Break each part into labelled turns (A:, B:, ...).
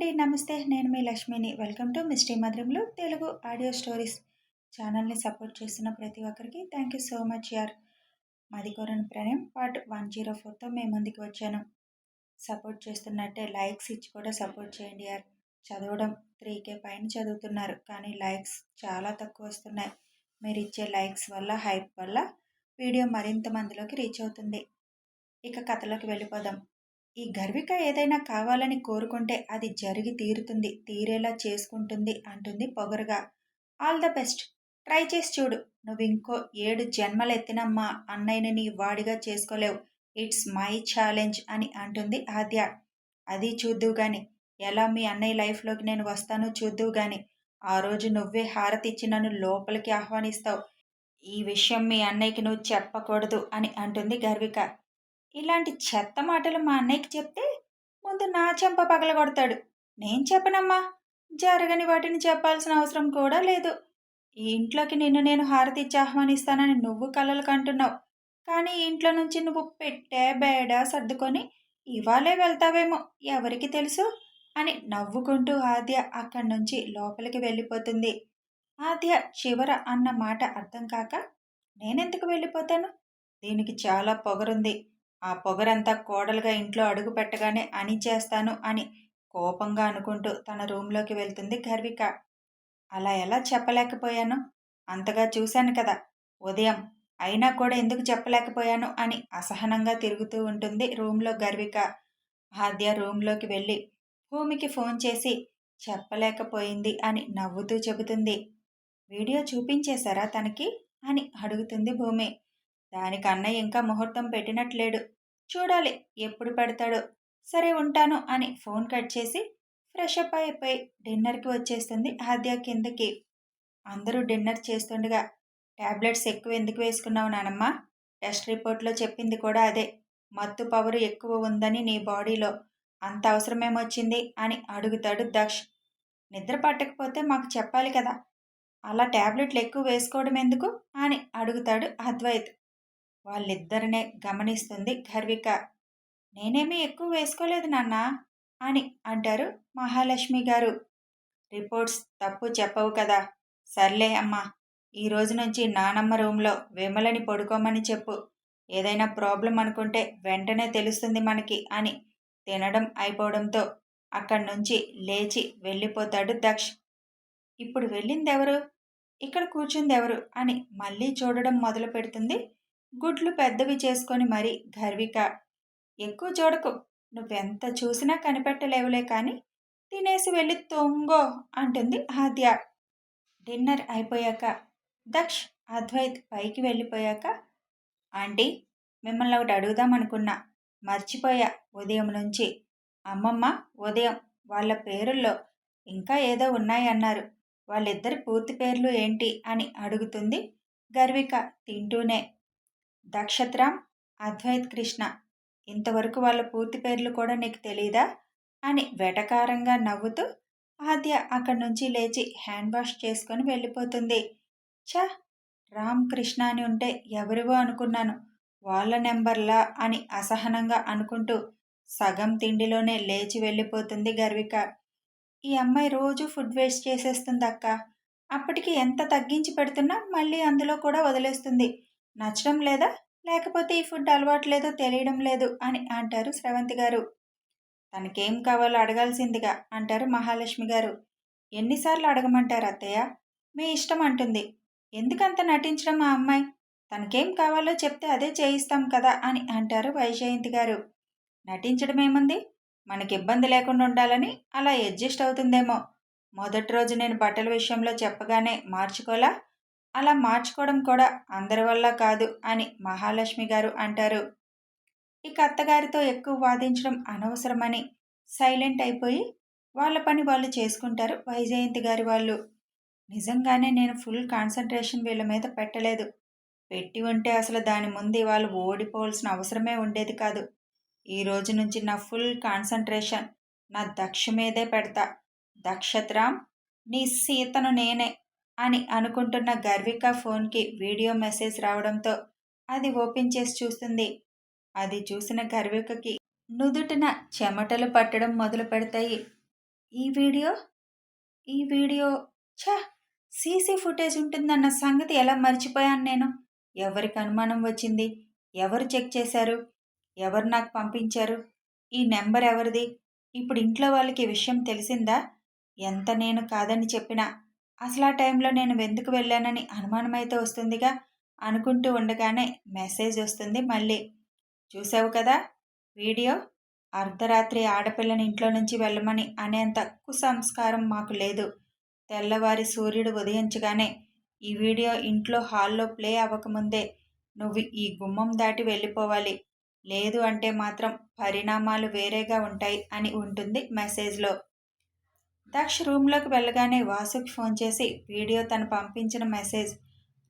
A: అండి. నమస్తే నేను మీ లక్ష్మిని. వెల్కమ్ టు మిస్టీ మధురంలో తెలుగు ఆడియో స్టోరీస్ ఛానల్ని సపోర్ట్ చేస్తున్న ప్రతి ఒక్కరికి థ్యాంక్ యూ సో మచ్ యార్. మాది కోరని ప్రణయం పార్ట్ వన్ జీరో ఫోర్తో మేము ముందుకు వచ్చాను. సపోర్ట్ చేస్తున్నట్టే లైక్స్ ఇచ్చి కూడా సపోర్ట్ చేయండి యార్. చదవడం త్రీ కే పైన చదువుతున్నారు. కానీ లైక్స్ చాలా తక్కువ వస్తున్నాయి. మీరు ఇచ్చే లైక్స్ వల్ల హైప్ వల్ల వీడియో మరింత మందిలోకి రీచ్ అవుతుంది. ఇక కథలోకి వెళ్ళిపోదాం. ఈ గర్విక ఏదైనా కావాలని కోరుకుంటే అది జరిగి తీరుతుంది తీరేలా చేసుకుంటుంది అంటుంది పొగరుగా. All the best. ట్రై చేసి చూడు. నువ్వు ఇంకో ఏడు జన్మలెత్తిన మా అన్నయ్యని నీ వాడిగా చేసుకోలేవు. ఇట్స్ మై ఛాలెంజ్ అని అంటుంది ఆద్య. అది చూద్దువు గాని. ఎలా మీ అన్నయ్య లైఫ్లోకి నేను వస్తానో చూద్దువు గాని. ఆ రోజు నువ్వే హారతిచ్చి నన్ను లోపలికి ఆహ్వానిస్తావు. ఈ విషయం మీ అన్నయ్యకి నువ్వు చెప్పకూడదు అని అంటుంది గర్విక. ఇలాంటి చెత్త మాటలు మా అన్నయ్యకి చెప్తే ముందు నా చెంప పగలగొడతాడు. నేను చెప్పనమ్మా జరగని వాటిని చెప్పాల్సిన అవసరం కూడా లేదు. ఈ ఇంట్లోకి నిన్ను నేను హారతి ఇచ్చి ఆహ్వానిస్తానని నువ్వు కలలు కంటున్నావు. కానీ ఇంట్లో నుంచి నువ్వు పెట్టే బేడ సర్దుకొని ఇవాళే వెళ్తావేమో ఎవరికి తెలుసు? అని నవ్వుకుంటూ ఆద్య అక్కడి నుంచి లోపలికి వెళ్ళిపోతుంది. ఆద్య చివర అన్న మాట అర్థం కాక నేనెందుకు వెళ్ళిపోతాను? దీనికి చాలా పొగరుంది. ఆ పొగరంతా కోడలుగా ఇంట్లో అడుగు పెట్టగానే అణిచేస్తాను అని కోపంగా అనుకుంటూ తన రూంలోకి వెళ్తుంది గర్విక. అలా ఎలా చెప్పలేకపోయాను? అంతగా చూశాను కదా ఉదయం అయినా కూడా ఎందుకు చెప్పలేకపోయాను అని అసహనంగా తిరుగుతూ ఉంటుంది రూమ్లో గర్విక. ఆద్య రూమ్లోకి వెళ్ళి భూమికి ఫోన్ చేసి చెప్పలేకపోయింది అని నవ్వుతూ చెబుతుంది. వీడియో చూపించేశారా తనకి? అని అడుగుతుంది భూమి. దానికి అన్నయ్య ఇంకా ముహూర్తం పెట్టినట్లేడు. చూడాలి ఎప్పుడు పెడతాడో. సరే ఉంటాను అని ఫోన్ కట్ చేసి ఫ్రెష్ అప్ అయిపోయి డిన్నర్కి వచ్చేస్తుంది ఆద్య కిందకి. అందరూ డిన్నర్ చేస్తుండగా ట్యాబ్లెట్స్ ఎక్కువ ఎందుకు వేసుకున్నావు నానమ్మ? టెస్ట్ రిపోర్ట్లో చెప్పింది కూడా అదే. మత్తు పవర్ ఎక్కువ ఉందని నీ బాడీలో. అంత అవసరమేమొచ్చింది? అని అడుగుతాడు దక్ష్. నిద్ర పట్టకపోతే మాకు చెప్పాలి కదా. అలా ట్యాబ్లెట్లు ఎక్కువ వేసుకోవడం ఎందుకు అని అడుగుతాడు అద్వైత్. వాళ్ళిద్దరినే గమనిస్తుంది గర్విక. నేనేమీ ఎక్కువ వేసుకోలేదు నాన్న అని అంటారు మహాలక్ష్మి గారు. రిపోర్ట్స్ తప్పు చెప్పవు కదా. సర్లే అమ్మా ఈ రోజు నుంచి నానమ్మ రూమ్లో విమలని పడుకోమని చెప్పు. ఏదైనా ప్రాబ్లం అనుకుంటే వెంటనే తెలుస్తుంది మనకి అని తినడం అయిపోవడంతో అక్కడి నుంచి లేచి వెళ్ళిపోతాడు దక్ష్. ఇప్పుడు వెళ్ళిందెవరు? ఇక్కడ కూర్చుందెవరు? అని మళ్ళీ చూడడం మొదలు పెడుతుంది గుడ్లు పెద్దవి చేసుకొని మరి గర్విక. ఎక్కువ చూడకు. నువ్వెంత చూసినా కనిపెట్టలేవులే కానీ తినేసి వెళ్ళి తొంగో అంటుంది ఆద్య. డిన్నర్ అయిపోయాక. దక్ష్ అద్వైత్ పైకి వెళ్ళిపోయాక ఆంటీ మిమ్మల్ని ఒకటి అడుగుదాం అనుకున్నా. మర్చిపోయా ఉదయం నుంచి. అమ్మమ్మ ఉదయం వాళ్ళ పేరుల్లో ఇంకా ఏదో ఉన్నాయన్నారు. వాళ్ళిద్దరి పూర్తి పేర్లు ఏంటి అని అడుగుతుంది గర్విక తింటూనే. దక్షత్రామ్ అద్వైత్ కృష్ణ. ఇంతవరకు వాళ్ళ పూర్తి పేర్లు కూడా నీకు తెలీదా? అని వెటకారంగా నవ్వుతూ ఆద్య అక్కడి నుంచి లేచి హ్యాండ్ వాష్ చేసుకొని వెళ్ళిపోతుంది. చ రామ్ కృష్ణ అని ఉంటే ఎవరివో అనుకున్నాను. వాళ్ళ నెంబర్లా అని అసహనంగా అనుకుంటూ సగం తిండిలోనే లేచి వెళ్ళిపోతుంది గర్విక. ఈ అమ్మాయి రోజు ఫుడ్ వేస్ట్ చేసేస్తుంది అక్క అప్పటికి ఎంత తగ్గించి పెడుతున్నా మళ్ళీ అందులో కూడా వదిలేస్తుంది. నచ్చడం లేదా? లేకపోతే ఈ ఫుడ్ అలవాటు లేదో తెలియడం లేదు అని అంటారు స్రవంతి గారు. తనకేం కావాలో అడగాల్సిందిగా అంటారు మహాలక్ష్మి గారు. ఎన్నిసార్లు అడగమంటారు అత్తయ్య? మీ ఇష్టం అంటుంది. ఎందుకంత నటించడం ఆ అమ్మాయి? తనకేం కావాలో చెప్తే అదే చేయిస్తాం కదా అని అంటారు వైజయంతి గారు. నటించడం ఏముంది? మనకి ఇబ్బంది లేకుండా ఉండాలని అలా అడ్జస్ట్ అవుతుందేమో. మొదటి రోజు నేను బట్టల విషయంలో చెప్పగానే మార్చుకోలా అలా మార్చుకోవడం కూడా అందరి వల్ల కాదు అని మహాలక్ష్మి గారు అంటారు. ఇక అత్తగారితో ఎక్కువ వాదించడం అనవసరమని సైలెంట్ అయిపోయి వాళ్ళ పని వాళ్ళు చేసుకుంటారు వైజయంతి గారి వాళ్ళు. నిజంగానే నేను ఫుల్ కాన్సన్ట్రేషన్ వీళ్ళ మీద పెట్టలేదు. పెట్టి ఉంటే అసలు దాని ముందు వాళ్ళు ఓడిపోవాల్సిన అవసరమే ఉండేది కాదు. ఈ రోజు నుంచి నా ఫుల్ కాన్సన్ట్రేషన్ నా దక్ష మీదే పెడతా. దక్షత్రామ్ నీ సీతను నేనే అని అనుకుంటున్న గర్విక ఫోన్కి వీడియో మెసేజ్ రావడంతో అది ఓపెన్ చేసి చూస్తుంది. అది చూసిన గర్వికకి నుదుటిన చెమటలు పట్టడం మొదలు పెడతాయి. ఈ వీడియో? ఈ వీడియో? ఛా! సీసీ ఫుటేజ్ ఉంటుందన్న సంగతి ఎలా మర్చిపోయాను నేను? ఎవరికి అనుమానం వచ్చింది? ఎవరు చెక్ చేశారు? ఎవరు నాకు పంపించారు? ఈ నెంబర్ ఎవరిది? ఇప్పుడు ఇంట్లో వాళ్ళకి విషయం తెలిసిందా? ఎంత నేను కాదని చెప్పినా అసలు ఆ టైంలో నేను ఎందుకు వెళ్ళానని అనుమానం అయితే వస్తుందిగా అనుకుంటూ ఉండగానే మెసేజ్ వస్తుంది మళ్ళీ. చూసావు కదా? వీడియో? అర్ధరాత్రి ఆడపిల్లని ఇంట్లో నుంచి వెళ్ళమని అనేంత కుసంస్కారం మాకు లేదు. తెల్లవారి సూర్యుడు ఉదయించగానే ఈ వీడియో ఇంట్లో హాల్లో ప్లే అవ్వకముందే నువ్వు ఈ గుమ్మం దాటి వెళ్ళిపోవాలి. లేదు అంటే మాత్రం పరిణామాలు వేరేగా ఉంటాయి అని ఉంటుంది మెసేజ్లో. దక్ష రూమ్లోకి వెళ్ళగానే వాసుకి ఫోన్ చేసి వీడియో తను పంపించిన మెసేజ్.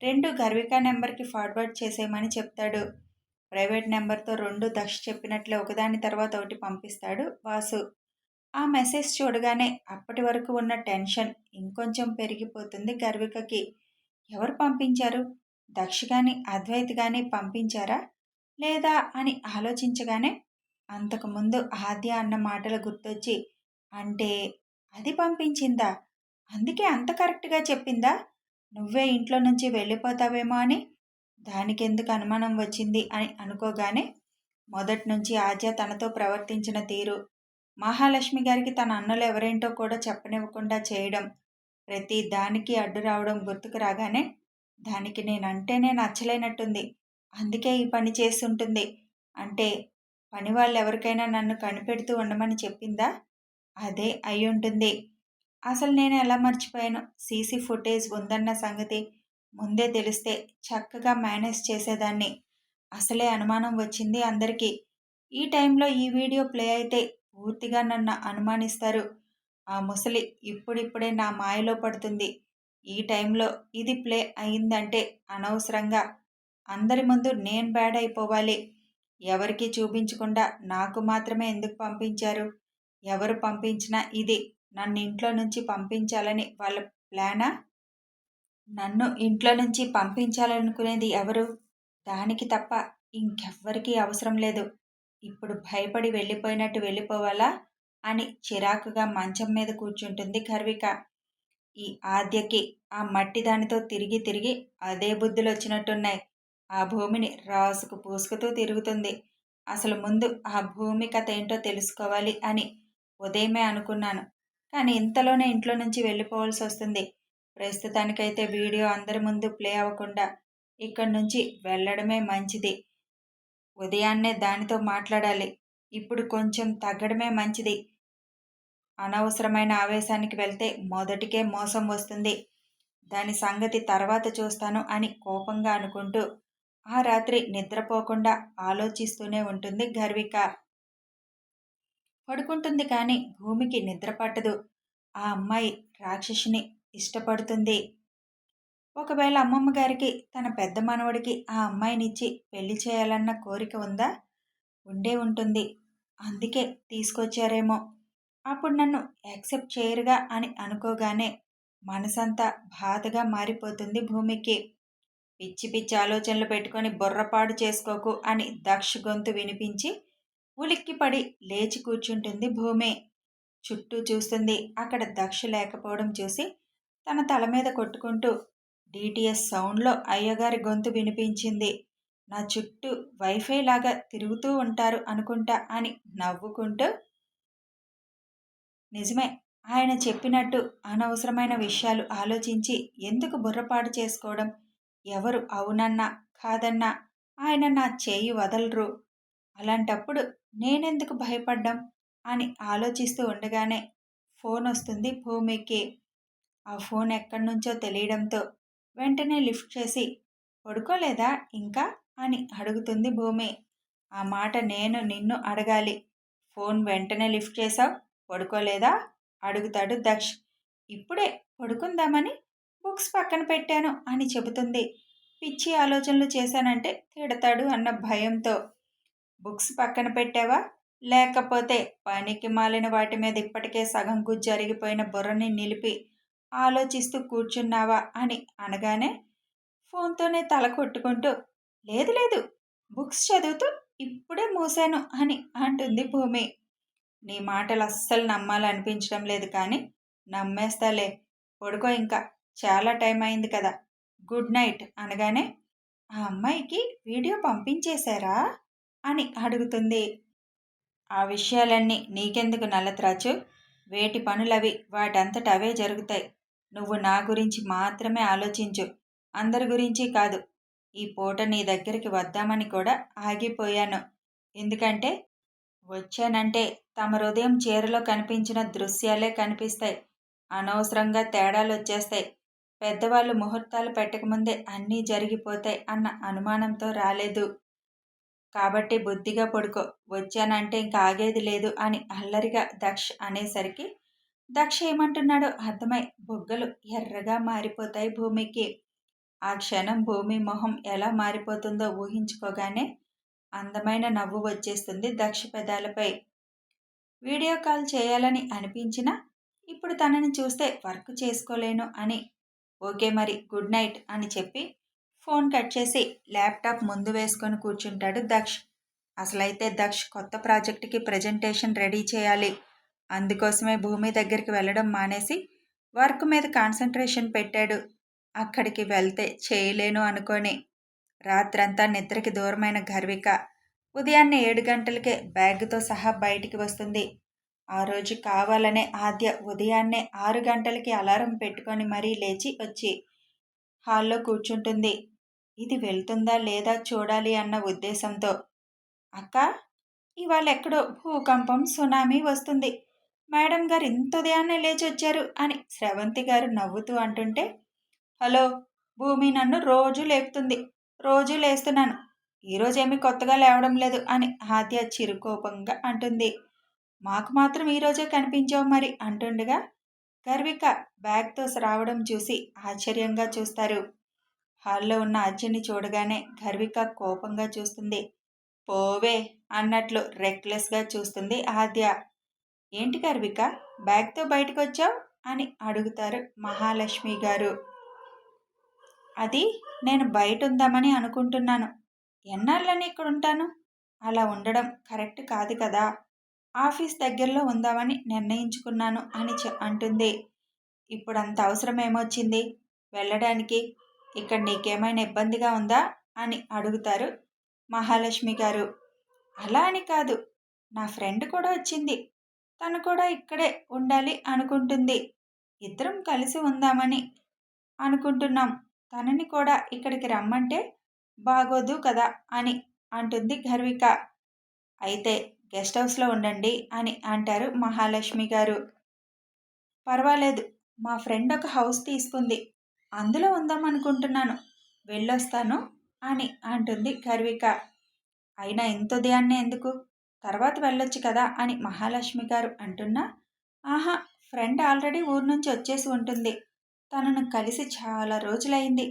A: రెండు గర్విక నెంబర్కి ఫార్వర్డ్ చేసేయమని చెప్తాడు. ప్రైవేట్ నెంబర్తో రెండు దక్ష చెప్పినట్లే ఒకదాని తర్వాత ఒకటి పంపిస్తాడు వాసు. ఆ మెసేజ్ చూడగానే అప్పటి వరకు ఉన్న టెన్షన్ ఇంకొంచెం పెరిగిపోతుంది గర్వికకి. ఎవరు పంపించారు? దక్ష కానీ అద్వైత్ కానీ పంపించారా? లేదా? అని ఆలోచించగానే అంతకుముందు ఆద్య అన్న మాటలు గుర్తొచ్చి అంటే అది పంపించిందా? అందుకే అంత కరెక్ట్గా చెప్పిందా? నువ్వే ఇంట్లో నుంచి వెళ్ళిపోతావేమో అని? దానికి ఎందుకు అనుమానం వచ్చింది అని అనుకోగానే మొదటి నుంచి ఆద్య తనతో ప్రవర్తించిన తీరు. మహాలక్ష్మి గారికి తన అన్నలు ఎవరేంటో కూడా చెప్పనివ్వకుండా చేయడం. ప్రతి దానికి అడ్డు రావడం గుర్తుకు రాగానే దానికి నేనంటేనే నచ్చలేనట్టుంది. అందుకే ఈ పని చేస్తుంటుంది. అంటే పని వాళ్ళు ఎవరికైనా నన్ను కనిపెడుతూ ఉండమని చెప్పిందా? అదే అయి ఉంటుంది అసలు నేను ఎలా మర్చిపోయాను? సీసీ ఫుటేజ్ ఉందన్న సంగతి ముందే తెలిస్తే చక్కగా మేనేజ్ చేసేదాన్ని. అసలే అనుమానం వచ్చింది అందరికీ. ఈ టైంలో ఈ వీడియో ప్లే అయితే పూర్తిగా నన్ను అనుమానిస్తారు. ఆ ముసలి ఇప్పుడిప్పుడే నా మాయలో పడుతుంది. ఈ టైంలో ఇది ప్లే అయిందంటే అనవసరంగా. అందరి ముందు నేను బ్యాడ్ అయిపోవాలి. ఎవరికీ చూపించకుండా నాకు మాత్రమే ఎందుకు పంపించారు? ఎవరు పంపించినా ఇది. నన్ను ఇంట్లో నుంచి పంపించాలని వాళ్ళ ప్లానా? నన్ను ఇంట్లో నుంచి పంపించాలనుకునేది ఎవరు? దానికి తప్ప ఇంకెవ్వరికీ అవసరం లేదు. ఇప్పుడు భయపడి వెళ్ళిపోయినట్టు వెళ్ళిపోవాలా? అని చిరాకుగా మంచం మీద కూర్చుంటుంది గర్విక ఈ ఆద్యకి ఆ మట్టి దానితో తిరిగి తిరిగి అదే బుద్ధులు వచ్చినట్టున్నాయి ఆ భూమిని రాసుకు పూసుకుతూ తిరుగుతుంది. అసలు ముందు ఆ భూమి కథ ఏంటో తెలుసుకోవాలి అని ఉదయమే అనుకున్నాను. కానీ ఇంతలోనే ఇంట్లో నుంచి వెళ్ళిపోవాల్సి వస్తుంది. ప్రస్తుతానికైతే వీడియో అందరి ముందు ప్లే అవ్వకుండా ఇక్కడి నుంచి వెళ్ళడమే మంచిది. ఉదయాన్నే దానితో మాట్లాడాలి. ఇప్పుడు కొంచెం తగ్గడమే మంచిది. అనవసరమైన ఆవేశానికి వెళ్తే మొదటికే మోసం వస్తుంది. దాని సంగతి తర్వాత చూస్తాను అని కోపంగా అనుకుంటూ ఆ రాత్రి నిద్రపోకుండా ఆలోచిస్తూనే ఉంటుంది గర్విక. పడుకుంటుంది కానీ భూమికి నిద్ర పట్టదు. ఆ అమ్మాయి రాక్షసుని ఇష్టపడుతుంది. ఒకవేళ అమ్మమ్మ గారికి తన పెద్ద మనవడికి ఆ అమ్మాయినిచ్చి పెళ్ళి చేయాలన్న కోరిక ఉందా? ఉండే ఉంటుంది. అందుకే తీసుకొచ్చారేమో. అప్పుడు నన్ను యాక్సెప్ట్ చేయరుగా అని అనుకోగానే మనసంతా బాధగా మారిపోతుంది భూమికి. పిచ్చి పిచ్చి ఆలోచనలు పెట్టుకొని బుర్రపాడు చేసుకోకు అని దక్ష గొంతు వినిపించి ఉలిక్కిపడి లేచి కూర్చుంటుంది భూమి. చుట్టూ చూస్తుంది. అక్కడ దక్ష లేకపోవడం చూసి తన తల మీద కొట్టుకుంటూ డిటిఎస్ సౌండ్లో అయ్యగారి గొంతు వినిపించింది. నా చుట్టూ వైఫై లాగా తిరుగుతూ ఉంటారు అనుకుంటా అని నవ్వుకుంటూ నిజమే ఆయన చెప్పినట్టు అనవసరమైన విషయాలు ఆలోచించి ఎందుకు బుర్రపాటు చేసుకోవడం? ఎవరు అవునన్నా కాదన్నా ఆయన నా చేయి వదలరు. అలాంటప్పుడు నేనెందుకు భయపడ్డం? అని ఆలోచిస్తూ ఉండగానే ఫోన్ వస్తుంది భూమికి. ఆ ఫోన్ ఎక్కడి నుంచో తెలియడంతో వెంటనే లిఫ్ట్ చేసి పడుకోలేదా ఇంకా? అని అడుగుతుంది భూమి. ఆ మాట నేను నిన్ను అడగాలి. ఫోన్ వెంటనే లిఫ్ట్ చేసావు పడుకోలేదా? అడుగుతాడు దక్ష్. ఇప్పుడే పడుకుందామని బుక్స్ పక్కన పెట్టాను అని చెబుతుంది. పిచ్చి ఆలోచనలు చేశానంటే తిడతాడు అన్న భయంతో. బుక్స్ పక్కన పెట్టావా? లేకపోతే పనికి మాలిన వాటి మీద ఇప్పటికే సగం జరిగిపోయిన బుర్రని నిలిపి ఆలోచిస్తూ కూర్చున్నావా అని అనగానే ఫోన్తోనే తల కొట్టుకుంటూ లేదు లేదు బుక్స్ చదువుతూ ఇప్పుడే మూసాను అని అంటుంది భూమి. నీ మాటలు అస్సలు నమ్మాలనిపించడం లేదు కానీ నమ్మేస్తాలే. పడుకో ఇంకా చాలా టైం అయింది కదా. గుడ్ నైట్ అనగానే ఆ అమ్మాయికి వీడియో పంపించేశారా? అని అడుగుతుంది. ఆ విషయాలన్నీ నీకెందుకు నల్లత్రాచు వేటి పనులవి వాటంతట అవే జరుగుతాయి. నువ్వు నా గురించి మాత్రమే ఆలోచించు. అందరి గురించి కాదు. ఈ పూట నీ దగ్గరికి వద్దామని కూడా ఆగిపోయాను. ఎందుకంటే వచ్చానంటే తమ హృదయం చీరలో కనిపించిన దృశ్యాలే కనిపిస్తాయి. అనవసరంగా తేడాలు వచ్చేస్తాయి. పెద్దవాళ్ళు ముహూర్తాలు పెట్టకముందే అన్నీ జరిగిపోతాయి అన్న అనుమానంతో రాలేదు. కాబట్టి బుద్ధిగా పడుకో వచ్చానంటే ఇంకా ఆగేది లేదు అని అల్లరిగా దక్ష్ అనేసరికి దక్ష ఏమంటున్నాడో అర్థమై బొగ్గలు ఎర్రగా మారిపోతాయి భూమికి. ఆ క్షణం భూమి మొహం ఎలా మారిపోతుందో ఊహించుకోగానే అందమైన నవ్వు వచ్చేస్తుంది దక్ష పెదాలపై. వీడియో కాల్ చేయాలని అనిపించినా ఇప్పుడు తనని చూస్తే వర్క్ చేసుకోలేను అని ఓకే మరి గుడ్ నైట్ అని చెప్పి ఫోన్ కట్ చేసి ల్యాప్టాప్ ముందు వేసుకొని కూర్చుంటాడు దక్ష్. అసలైతే దక్ష్ కొత్త ప్రాజెక్టుకి ప్రజెంటేషన్ రెడీ చేయాలి. అందుకోసమే భూమి దగ్గరికి వెళ్ళడం మానేసి వర్క్ మీద కాన్సన్ట్రేషన్ పెట్టాడు. అక్కడికి వెళ్తే చేయలేను అనుకొని. రాత్రంతా నిద్రకి దూరమైన గర్విక ఉదయాన్నే ఏడు గంటలకే బ్యాగ్తో సహా బయటికి వస్తుంది. ఆ రోజు కావాలనే ఆద్య ఉదయాన్నే ఆరు గంటలకి అలారం పెట్టుకొని మరీ లేచి వచ్చి హాల్లో కూర్చుంటుంది. ఇది వెళ్తుందా లేదా చూడాలి అన్న ఉద్దేశంతో అక్క ఇవాళ ఎక్కడో భూకంపం సునామీ వస్తుంది. మేడం గారు ఇంత ఉదయాన్నే లేచి వచ్చారు అని స్రవంతి గారు నవ్వుతూ అంటుంటే హలో భూమి నన్ను రోజు లేపుతుంది. రోజు లేస్తున్నాను. ఈరోజేమీ కొత్తగా లేవడం లేదు అని ఆద్య చిరుకోపంగా అంటుంది. మాకు మాత్రం ఈరోజే కనిపించావు మరి అంటుండగా గర్విక బ్యాగ్తో రావడం చూసి ఆశ్చర్యంగా చూస్తారు. హాల్లో ఉన్న అర్జున్ని చూడగానే గర్విక కోపంగా చూస్తుంది. పోవే అన్నట్లు రెక్లెస్గా చూస్తుంది ఆద్య. ఏంటి గర్విక? బ్యాగ్తో బయటకు వచ్చావు అని అడుగుతారు మహాలక్ష్మి గారు. అది నేను బయట ఉందామని అనుకుంటున్నాను. ఎన్నాళ్ళని ఇక్కడ ఉంటాను అలా ఉండడం కరెక్ట్ కాదు కదా. ఆఫీస్ దగ్గరలో ఉందామని నిర్ణయించుకున్నాను అని అంటుంది. ఇప్పుడు అంత అవసరం ఏమొచ్చింది వెళ్ళడానికి ఇక్కడ నీకేమైనా ఇబ్బందిగా ఉందా? అని అడుగుతారు మహాలక్ష్మి గారు. అలా అని కాదు. నా ఫ్రెండ్ కూడా వచ్చింది. తను కూడా ఇక్కడే ఉండాలి అనుకుంటుంది. ఇద్దరం కలిసి ఉందామని అనుకుంటున్నాం. తనని కూడా ఇక్కడికి రమ్మంటే బాగోదు కదా అని అంటుంది గర్విక అయితే గెస్ట్ హౌస్లో ఉండండి అని అంటారు మహాలక్ష్మి గారు. పర్వాలేదు. మా ఫ్రెండ్ ఒక హౌస్ తీసుకుంది. అందులో ఉందాం అనుకుంటున్నాను వెళ్ళొస్తాను అని అంటుంది గర్విక. అయినా ఇంత ఉదయాన్నే ఎందుకు? తర్వాత వెళ్ళొచ్చు కదా అని మహాలక్ష్మి గారు అంటున్నా. ఆహా ఫ్రెండ్ ఆల్రెడీ ఊరు నుంచి వచ్చేసి ఉంటుంది. తనను కలిసి చాలా రోజులైంది.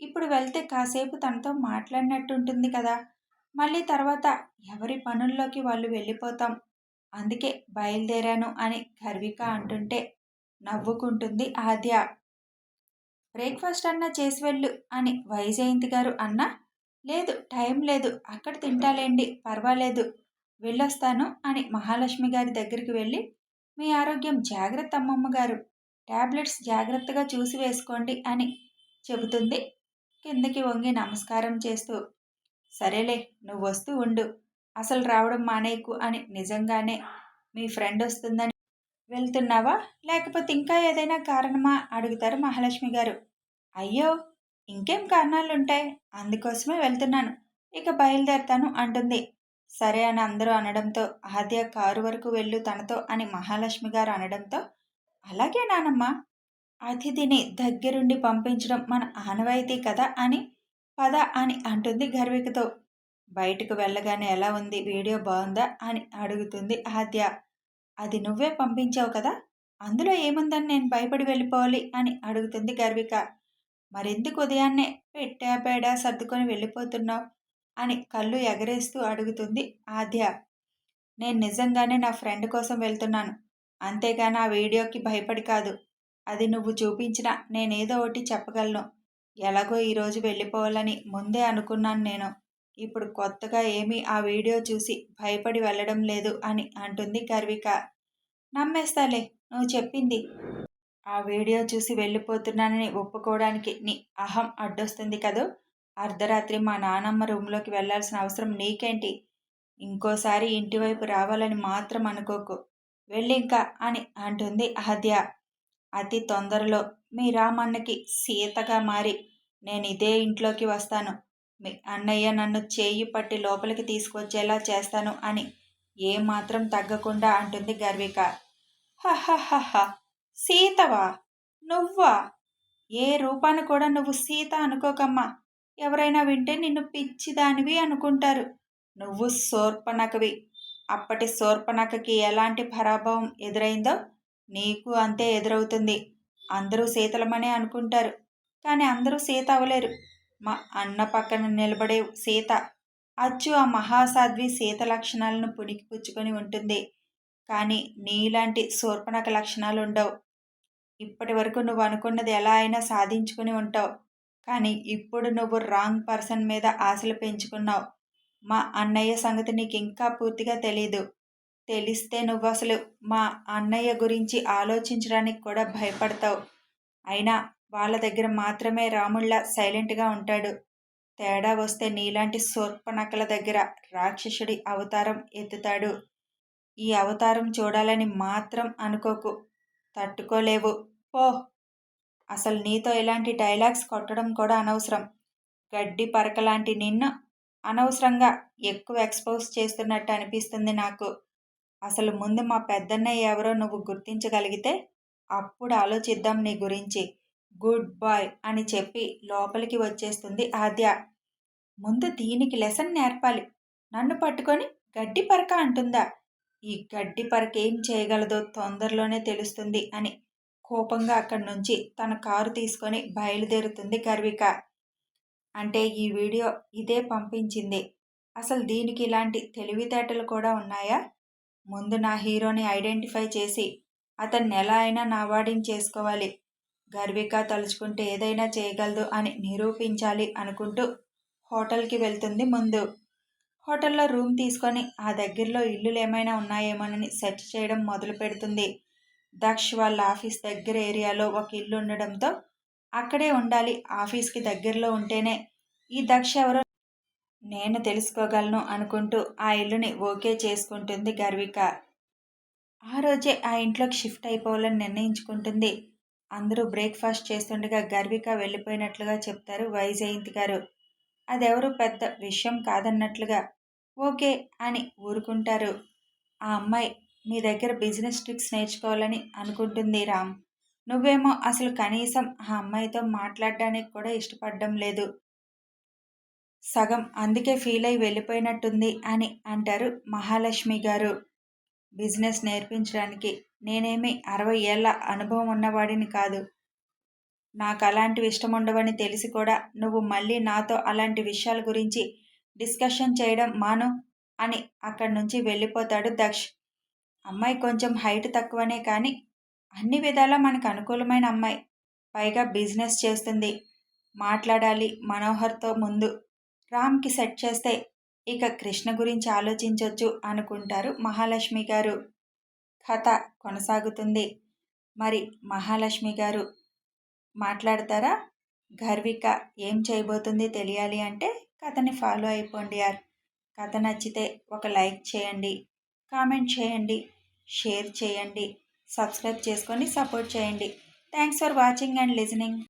A: ఇప్పుడు వెళ్తే కాసేపు తనతో మాట్లాడినట్టు ఉంటుంది కదా. మళ్ళీ తర్వాత ఎవరి పనుల్లోకి వాళ్ళు వెళ్ళిపోతాం. అందుకే బయలుదేరాను అని గర్విక అంటుంటే నవ్వుకుంటుంది ఆద్య. బ్రేక్ఫాస్ట్ అన్నా చేసి వెళ్ళు అని వైజయంతి గారు అన్నా లేదు టైం లేదు అక్కడ తింటాలేండి పర్వాలేదు వెళ్ళొస్తాను అని మహాలక్ష్మి గారి దగ్గరికి వెళ్ళి మీ ఆరోగ్యం జాగ్రత్త అమ్మమ్మ గారు ట్యాబ్లెట్స్ జాగ్రత్తగా చూసి వేసుకోండి అని చెబుతుంది. కిందకి వంగి నమస్కారం చేస్తూ సరేలే నువ్వు వస్తూ ఉండు అసలు రావడం మానేయకు అని నిజంగానే మీ ఫ్రెండ్ వస్తుందని వెళ్తున్నావా? లేకపోతే ఇంకా ఏదైనా కారణమా? అడుగుతారు మహాలక్ష్మి గారు. అయ్యో ఇంకేం కారణాలు ఉంటాయి అందుకోసమే వెళ్తున్నాను. ఇక బయలుదేరతాను అంటుంది. సరే అని అందరూ అనడంతో ఆద్య కారు వరకు వెళ్ళు తనతో అని మహాలక్ష్మి గారు అనడంతో అలాగే నానమ్మ. అతిథిని దగ్గరుండి పంపించడం మన ఆనవాయితీ కదా అని పద అని అంటుంది గర్వికతో. బయటకు వెళ్ళగానే ఎలా ఉంది? వీడియో బాగుందా? అని అడుగుతుంది ఆద్య. అది నువ్వే పంపించావు కదా? అందులో ఏముందని నేను భయపడి వెళ్ళిపోవాలి అని అడుగుతుంది గర్విక. మరెందుకు ఉదయాన్నే పెట్టా పేడా సర్దుకొని వెళ్ళిపోతున్నావు? అని కళ్ళు ఎగరేస్తూ అడుగుతుంది ఆద్య. నేను నిజంగానే నా ఫ్రెండ్ కోసం వెళ్తున్నాను. అంతేగాని ఆ వీడియోకి భయపడి కాదు. అది నువ్వు చూపించినా నేనేదో ఒకటి చెప్పగలను. ఎలాగో ఈరోజు వెళ్ళిపోవాలని ముందే అనుకున్నాను నేను. ఇప్పుడు కొత్తగా ఏమీ ఆ వీడియో చూసి భయపడి వెళ్ళడం లేదు అని అంటుంది గర్విక. నమ్మేస్తాలే నువ్వు చెప్పింది. ఆ వీడియో చూసి వెళ్ళిపోతున్నానని ఒప్పుకోవడానికి నీ అహం అడ్డొస్తుంది కదూ? అర్ధరాత్రి మా నానమ్మ రూమ్లోకి వెళ్ళాల్సిన అవసరం నీకేంటి? ఇంకోసారి ఇంటివైపు రావాలని మాత్రం అనుకోకు. వెళ్ళింకా అని అంటుంది అహద్య. అతి తొందరలో మీ రామన్నకి సీతగా మారి నేను ఇదే ఇంట్లోకి వస్తాను. అన్నయ్య నన్ను చేయి పట్టి లోపలికి తీసుకొచ్చేలా చేస్తాను అని ఏమాత్రం తగ్గకుండా అంటుంది గర్విక. హహహహ సీతవా? నువ్వా? ఏ రూపాన్ని కూడా నువ్వు సీత అనుకోకమ్మా. ఎవరైనా వింటే నిన్ను పిచ్చిదానివి అనుకుంటారు. నువ్వు సోర్పనకవి అప్పటి సోర్పనకకి ఎలాంటి పరాభవం ఎదురైందో నీకు అంతే ఎదురవుతుంది. అందరూ సీతలమనే అనుకుంటారు. కానీ అందరూ సీత అవ్వలేరు. మా అన్న పక్కన నిలబడే సీత. అచ్చు ఆ మహాసాధ్వి సీత లక్షణాలను పుణికి పుచ్చుకొని ఉంటుంది. కానీ నీలాంటి శూర్పణక లక్షణాలు ఉండవు. ఇప్పటి వరకు నువ్వు అనుకున్నది ఎలా అయినా సాధించుకుని ఉంటావు. కానీ ఇప్పుడు నువ్వు రాంగ్ పర్సన్ మీద ఆశలు పెంచుకున్నావు. మా అన్నయ్య సంగతి నీకు ఇంకా పూర్తిగా తెలీదు. తెలిస్తే నువ్వు అసలు మా అన్నయ్య గురించి ఆలోచించడానికి కూడా భయపడతావు. అయినా వాళ్ళ దగ్గర మాత్రమే రాముళ్ళ సైలెంట్గా ఉంటాడు. తేడా వస్తే నీలాంటి శూర్పణకల దగ్గర రాక్షసుడి అవతారం ఎత్తుతాడు. ఈ అవతారం చూడాలని మాత్రం అనుకోకు. తట్టుకోలేవు. పో. అసలు నీతో ఇలాంటి డైలాగ్స్ కొట్టడం కూడా అనవసరం. గడ్డి పరకలాంటి నిన్ను అనవసరంగా ఎక్కువ ఎక్స్పోజ్ చేస్తున్నట్టు అనిపిస్తుంది నాకు. అసలు ముందు మా పెద్దన్నయ్య ఎవరో నువ్వు గుర్తించగలిగితే అప్పుడు ఆలోచిద్దాం నీ గురించి. గుడ్ బాయ్ అని చెప్పి లోపలికి వచ్చేస్తుంది ఆద్య. ముందు దీనికి లెసన్ నేర్పాలి. నన్ను పట్టుకొని గడ్డి పరక అంటుందా? ఈ గడ్డి పరక ఏం చేయగలదో తొందరలోనే తెలుస్తుంది అని కోపంగా అక్కడి నుంచి తన కారు తీసుకొని బయలుదేరుతుంది గర్విక. అంటే ఈ వీడియో ఇదే పంపించింది. అసలు దీనికి ఇలాంటి తెలివితేటలు కూడా ఉన్నాయా? ముందు నా హీరోని ఐడెంటిఫై చేసి అతన్ని ఎలా అయినా నావాడిని చేసుకోవాలి. గర్విక తలుచుకుంటే ఏదైనా చేయగలదు అని నిరూపించాలి అనుకుంటూ హోటల్కి వెళ్తుంది ముందు. హోటల్లో రూమ్ తీసుకొని ఆ దగ్గరలో ఇల్లులు ఏమైనా ఉన్నాయేమోనని సెర్చ్ చేయడం మొదలు పెడుతుంది. దక్ష్ వాళ్ళ ఆఫీస్ దగ్గర ఏరియాలో ఒక ఇల్లు ఉండడంతో అక్కడే ఉండాలి ఆఫీస్కి దగ్గరలో ఉంటేనే. ఈ దక్ష ఎవరో నేను తెలుసుకోగలను అనుకుంటూ ఆ ఇల్లుని ఓకే చేసుకుంటుంది గర్విక. ఆ రోజే ఆ ఇంట్లోకి షిఫ్ట్ అయిపోవాలని నిర్ణయించుకుంటుంది. అందరూ బ్రేక్ఫాస్ట్ చేస్తుండగా గర్విక వెళ్ళిపోయినట్లుగా చెప్తారు వైజయంతి గారు. అదెవరు పెద్ద విషయం కాదన్నట్లుగా ఓకే అని ఊరుకుంటారు. ఆ అమ్మాయి మీ దగ్గర బిజినెస్ ట్రిక్స్ నేర్చుకోవాలని అనుకుంటుంది రామ్. నువ్వేమో అసలు కనీసం ఆ అమ్మాయితో మాట్లాడడానికి కూడా ఇష్టపడడం లేదు. సగం అందుకే ఫీల్ అయి వెళ్ళిపోయినట్టుంది అని అంటారు మహాలక్ష్మి గారు. బిజినెస్ నేర్పించడానికి నేనేమి అరవై ఏళ్ళ అనుభవం ఉన్నవాడిని కాదు. నాకు అలాంటివి ఇష్టం ఉండవని తెలిసి కూడా నువ్వు మళ్ళీ నాతో అలాంటి విషయాల గురించి డిస్కషన్ చేయడం మాను అని అక్కడి నుంచి వెళ్ళిపోతాడు దక్ష్. అమ్మాయి కొంచెం హైట్ తక్కువనే కానీ అన్ని విధాలా మనకు అనుకూలమైన అమ్మాయి. పైగా బిజినెస్ చేస్తుంది. మాట్లాడాలి మనోహర్తో ముందు. రామ్కి సెట్ చేస్తే ఇక కృష్ణ గురించి ఆలోచించవచ్చు అనుకుంటారు మహాలక్ష్మి గారు. కథ కొనసాగుతుంది. మరి మహాలక్ష్మి గారు మాట్లాడతారా? గర్విక ఏం చేయబోతుంది తెలియాలి అంటే కథని ఫాలో అయిపోండి యార్. కథ నచ్చితే ఒక లైక్ చేయండి కామెంట్ చేయండి షేర్ చేయండి సబ్స్క్రైబ్ చేసుకొని సపోర్ట్ చేయండి. Thanks for watching and listening.